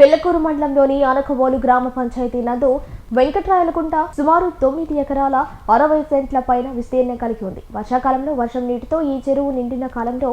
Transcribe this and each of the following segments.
పెళ్ళకూరు మండలంలోని అనకవోలు గ్రామ పంచాయతీ నందు వెంకట్రాయలకుంట సుమారు తొమ్మిది ఎకరాల అరవై సెంట్ల పైన విస్తీర్ణం కలిగి ఉంది. వర్షాకాలంలో వర్షం నీటితో ఈ చెరువు నిండిన కాలంలో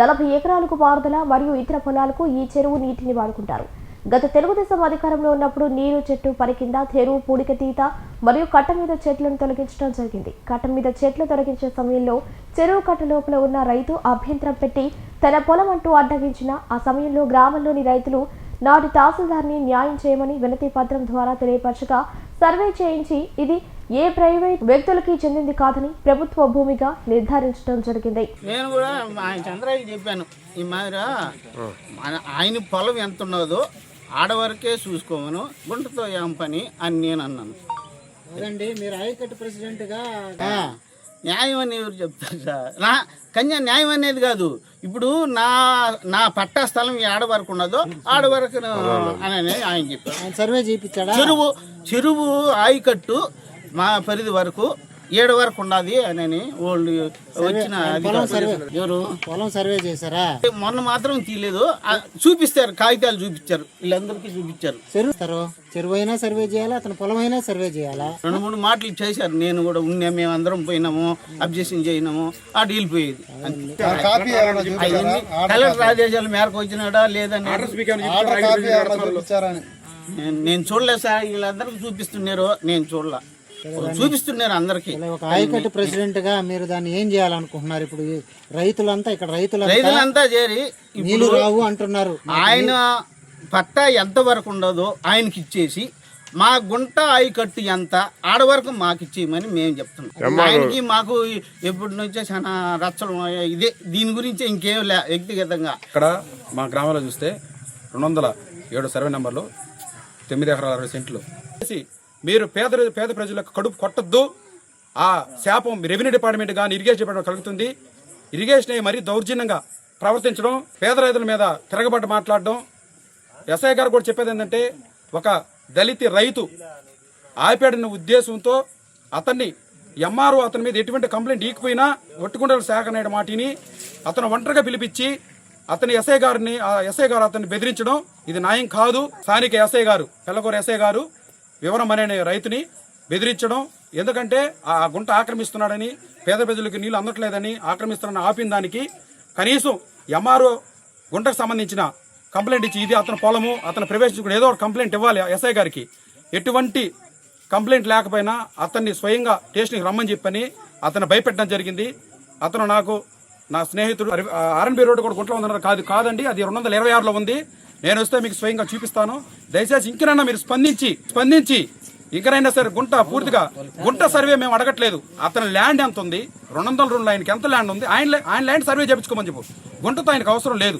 నలభై ఎకరాలకు పారుదల మరియు ఇతర పొలాలకు ఈ చెరువు నీటిని వాడుకుంటారు. గత తెలుగుదేశం అధికారంలో ఉన్నప్పుడు నీరు చెట్టు పని కింద చెరువు పూడిక తీత మరియు కట్ట మీద చెట్లను తొలగించడం జరిగింది. కట్ట మీద చెట్లు తొలగించే సమయంలో చెరువు కట్ట లోపల ఉన్న రైతు అభ్యంతరం పెట్టి తన పొలం అంటూ అడ్డగించిన ఆ సమయంలో గ్రామంలోని రైతులు నాటి తహసీల్దార్ని న్యాయం చేయమని వినతి పత్రం ద్వారా తెలియపరచగా సర్వే చేయించి ఇది ఏ ప్రైవేట్ వ్యక్తులకి చెందింది కాదని ప్రభుత్వ భూమిగా నిర్ధారించడం జరిగింది. నేను కూడా ఆయన చంద్రయ్యకి చెప్పాను ఈ మాదిరి మన- ఆయన పొలం ఎంత ఉన్నదో ఆడవరకే చూసుకోమను గుంటతో ఏం పని అని నేను అన్నాను. అదండి మీరు ఆయకట్టు ప్రెసిడెంట్గా ఆ, న్యాయం అని ఎవరు చెప్తారు సార్? నా కన్యా న్యాయం అనేది కాదు. ఇప్పుడు నా నా పట్టా స్థలం ఈ ఆడ వరకు ఉన్నదో ఆడ వరకు అని ఆయన చెప్పారు. సర్వే చేయించాడా? చెరువు చెరువు ఆయకట్టు మా పరిధి వరకు ఏడు వరకు ఉన్నది అని వాళ్ళు వచ్చిన. ఎవరు? పొలం సర్వే చేశారా? మొన్న మాత్రం తీయలేదు. ఆ, చూపిస్తారు కాగితాలు చూపించారు. వీళ్ళందరికీ చూపించారు. చెరువు అయినా సర్వే చేయాలా? అతని పొలం అయినా సర్వే చేయాలా? రెండు మూడు మాటలు చేశారు. నేను కూడా ఉన్నా మేము అందరం పోయినాము అబ్జెక్షన్ చేయనాము అటు వెళ్ళిపోయేది కాపీ ఏమైనా చూపించారా? అవన్నీ కలెక్టర్ ఆదేశాల మేరకు వచ్చినాడా లేదని నేను చూడలేదు సార్ వీళ్ళందరికీ చూపిస్తున్నారు నేను చూడలే. చూపిస్తున్నారు అందరికి. ఒక ఆయకట్టు ప్రెసిడెంట్గా మీరు దాన్ని ఏం చేయాలనుకుంటున్నారు? ఇప్పుడు రైతులంతా ఇక్కడ రైతులంతా రైతులంతా చేరి నీళ్ళు ఇప్పుడు రావు అంటున్నారు. ఆయన పట్టా ఎంత వరకు ఉండదో ఆయనకి ఇచ్చేసి మా గుంట ఆయకట్టు ఎంత ఆడ వరకు మాకు ఇచ్చేయమని మేము చెప్తున్నాం. ఆయనకి మాకు ఎప్పటి నుంచో చాలా రచ్చలు. ఇదే దీని గురించి ఇంకేం లే వ్యక్తిగతంగా. ఇక్కడ మా గ్రామంలో చూస్తే రెండు వందల ఏడు సర్వే నెంబర్లు తొమ్మిది ఎకరాల అరవై సెంట్లు. చేసి మీరు పేద పేద ప్రజలకు కడుపు కొట్టద్దు. ఆ శాపం రెవెన్యూ డిపార్ట్మెంట్ కానీ ఇరిగేషన్ డిపార్ట్మెంట్ కలుగుతుంది. ఇరిగేషన్ మరీ దౌర్జన్యంగా ప్రవర్తించడం పేద రైతుల మీద తిరగబడ్డ మాట్లాడడం. ఎస్ఐ గారు కూడా చెప్పేది ఏంటంటే ఒక దళిత రైతు ఆపాడన్న ఉద్దేశంతో అతన్ని ఎంఆర్ఓ అతని మీద ఎటువంటి కంప్లైంట్ ఈకపోయినా ఒట్టుకుండల శాఖ అనే మాటిని అతను ఒంటరిగా పిలిపించి అతని ఎస్ఐ గారిని ఆ ఎస్ఐ గారు అతన్ని బెదిరించడం ఇది న్యాయం కాదు. స్థానిక ఎస్ఐ గారు పెల్లకూర ఎస్ఐ గారు వివరం అనే రైతుని బెదిరించడం. ఎందుకంటే ఆ గుంట ఆక్రమిస్తున్నాడని పేద ప్రజలకు నీళ్ళు అందట్లేదని ఆక్రమిస్తున్నాడని ఆపిన దానికి కనీసం ఎంఆర్ఓ గుంటకు సంబంధించిన కంప్లైంట్ ఇచ్చి ఇది అతని పొలము అతను ప్రవేశించుకుని ఏదో ఒక కంప్లైంట్ ఇవ్వాలి ఎస్ఐ గారికి. ఎటువంటి కంప్లైంట్ లేకపోయినా అతన్ని స్వయంగా స్టేషన్కి రమ్మని చెప్పని అతను భయపెట్టడం జరిగింది. అతను నాకు నా స్నేహితుడు ఆర్ఎన్బి రోడ్డు కూడా గుంట్లో ఉందన్నారు. కాదు కాదండి అది రెండు వందల ఇరవై ఆరులో ఉంది. నేను వస్తే మీకు స్వయంగా చూపిస్తాను. దయచేసి ఇంకనైనా మీరు స్పందించి స్పందించి. ఇంకనైనా సరే గుంట పూర్తిగా గుంట సర్వే మేము అడగట్లేదు. అతని ల్యాండ్ ఎంత ఉంది రెండు వందల రెండు ఆయనకి ఎంత ల్యాండ్ ఉంది? ఆయన ఆయన ల్యాండ్ సర్వే చేయించుకోమని చెప్పు. గుంటతో ఆయనకు అవసరం లేదు.